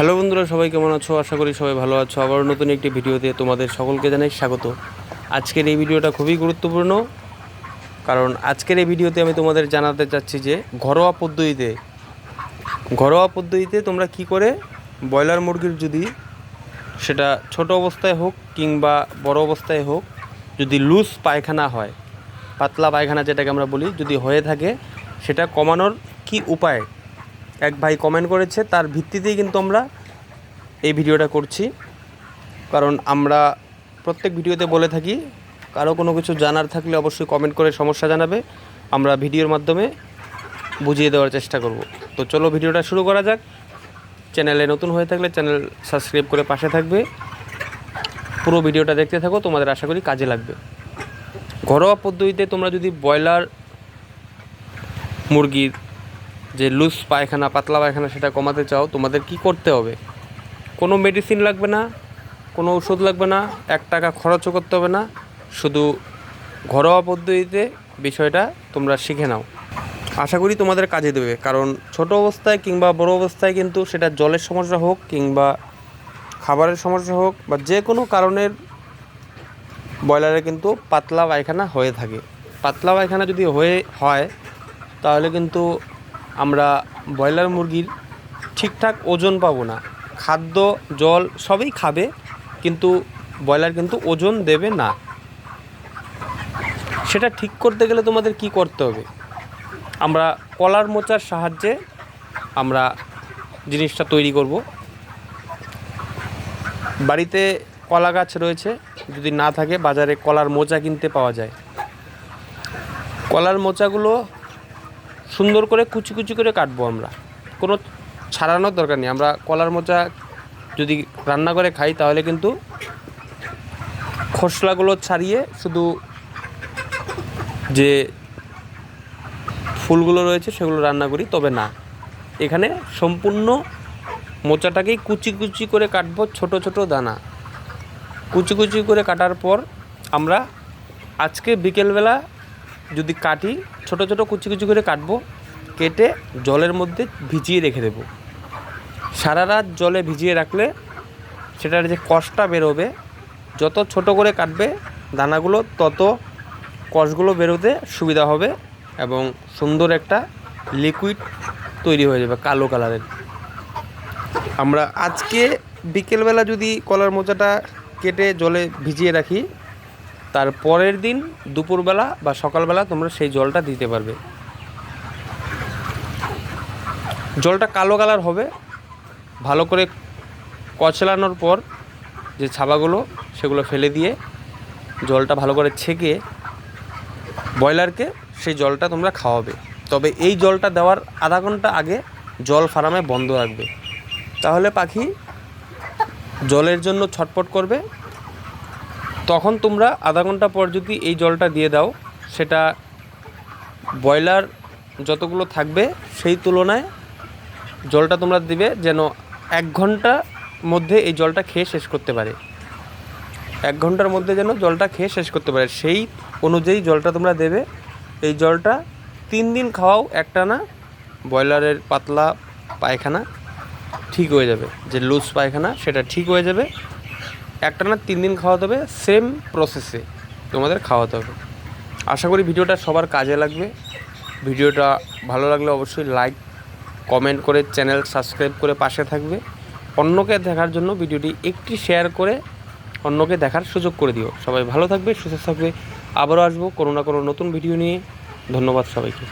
Hello বন্ধুরা, সবাই কেমন আছো? আশা করি সবাই ভালো আছো। আবার নতুন একটি ভিডিওতে তোমাদের সকলকে জানাই স্বাগত। আজকের এই ভিডিওটা খুবই গুরুত্বপূর্ণ, কারণ আজকের এই ভিডিওতে আমি তোমাদের জানাতে চাচ্ছি যে, ঘরোয়া পদ্ধতিতে ঘরোয়া পদ্ধতিতে তোমরা কি করে ব্রয়লার মুরগির যদি সেটা ছোট অবস্থায় হোক কিংবা বড় অবস্থায় হোক, যদি লুজ পায়খানা হয়, পাতলা পায়খানা যেটাকে আমরা বলি, যদি হয়ে থাকে, সেটা কমানোর কি উপায়? এক ভাই কমেন্ট করেছে, তার ভিত্তিতেই কিন্তু আমরা এই ভিডিওটা করছি। কারণ আমরা প্রত্যেক ভিডিওতে বলে থাকি, কারও কোনো কিছু জানার থাকলে অবশ্যই কমেন্ট করে সমস্যা জানাবে। আমরা ভিডিওর মাধ্যমে বুঝিয়ে দেওয়ার চেষ্টা করব। তো চলো ভিডিওটা শুরু করা যাক। চ্যানেলে নতুন হয়ে থাকলে চ্যানেল সাবস্ক্রাইব করে পাশে থাকবে। পুরো ভিডিওটা দেখতে থাকো, তোমাদের আশা করি কাজে লাগবে। ঘরোয়া পদ্ধতিতে তোমরা যদি ব্রয়লার মুরগির যে লুজ পায়খানা, পাতলা পায়খানা সেটা কমাতে চাও, তোমাদের কি করতে হবে? কোনো মেডিসিন লাগবে না, কোনো ওষুধ লাগবে না, এক টাকা খরচও করতে হবে না, শুধু ঘরোয়া পদ্ধতিতে বিষয়টা তোমরা শিখে নাও। আশা করি তোমাদের কাজে দেবে, কারণ ছোট অবস্থায় কিংবা বড় অবস্থায় কিন্তু সেটা জলের সমস্যা হোক কিংবা খাবারের সমস্যা হোক বা যে কোনো কারণের ব্রয়লারে কিন্তু পাতলা পায়খানা হয়ে থাকে। পাতলা পায়খানা যদি হয়ে, হয়, তাহলে কিন্তু আমরা ব্রয়লার মুরগির ঠিকঠাক ওজন পাবো না। খাদ্য, জল সবই খাবে, কিন্তু ব্রয়লার কিন্তু ওজন দেবে না। সেটা ঠিক করতে গেলে তোমাদের কি করতে হবে? আমরা কলার মোচার সাহায্যে আমরা জিনিসটা তৈরি করব। বাড়িতে কলা গাছ রয়েছে, যদি না থাকে বাজারে কলার মোচা কিনতে পাওয়া যায়। কলার মোচাগুলো সুন্দর করে কুচি কুচি করে কাটবো আমরা। কোনো ছাড়ানোর দরকার নেই। আমরা কলার মোচা যদি রান্না করে খাই, তাহলে কিন্তু খোসলাগুলো ছাড়িয়ে শুধু যে ফুলগুলো রয়েছে, সেগুলো রান্না করি, তবে না। এখানে সম্পূর্ণ মোচাটাকেই কুচি কুচি করে কাটবো ছোট ছোট দানা। কুচি কুচি করে কাটার পর আমরা আজকে বিকেলবেলা যদি কাটি, ছোট ছোট কুচি কুচি করে কাটবো, কেটে জলের মধ্যে ভিজিয়ে রেখে দেবো। সারা রাত জলে ভিজিয়ে রাখলে সেটার যে কষটা বেরোবে, যত ছোট করে কাটবে, দানাগুলো তত কষগুলো বেরোতে সুবিধা হবে এবং সুন্দর একটা লিকুইড তৈরি হয়ে যাবে কালো কালারের। আমরা আজকে বিকেলবেলা যদি কলার মোচাটা কেটে জলে ভিজিয়ে রাখি তার পরের দিন দুপুরবেলা বা সকালবেলা তোমরা সেই জলটা দিতে পারবে। জলটা কালো কালার হবে। ভালো করে কচলানোর পর যে ছাবাগুলো, সেগুলো ফেলে দিয়ে জলটা ভালো করে ছেঁকে ব্রয়লারকে সেই জলটা তোমরা খাওয়াবে। তবে এই জলটা দেওয়ার আধা ঘণ্টা আগে জল ফার্মে বন্ধ রাখবে। তাহলে পাখি জলের জন্য ছটপট করবে তখন তোমরা আধা ঘণ্টা পর যদি এই জলটা দিয়ে দাও, সেটা ব্রয়লার যতগুলো থাকবে সেই তুলনায় জলটা তোমরা দিবে যেন এক ঘণ্টা মধ্যে এই জলটা খেয়ে শেষ করতে পারে। এক ঘণ্টার মধ্যে যেন জলটা খেয়ে শেষ করতে পারে। সেই অনুযায়ী জলটা তোমরা দেবে। এই জলটা তিন দিন খাওয়াও একটা না ব্রয়লারের পাতলা পায়খানা ঠিক হয়ে যাবে। যে লুজ পায়খানা, সেটা ঠিক হয়ে যাবে। একটা না তিন দিন খাওয়াতে হবে সেম প্রসেসে তোমাদের খাওয়াতে হবে। আশা করি ভিডিওটা সবার কাজে লাগবে। ভিডিওটা ভালো লাগলে অবশ্যই লাইক কমেন্ট করে চ্যানেল সাবস্ক্রাইব করে পাশে থাকবে। অন্যকে দেখার জন্য ভিডিওটি একটি শেয়ার করে অন্যকে দেখার সুযোগ করে দিও। সবাই ভালো থাকবে, সুস্থ থাকবে। আবারও আসব কোনো না কোনো নতুন ভিডিও নিয়ে। ধন্যবাদ সবাইকে।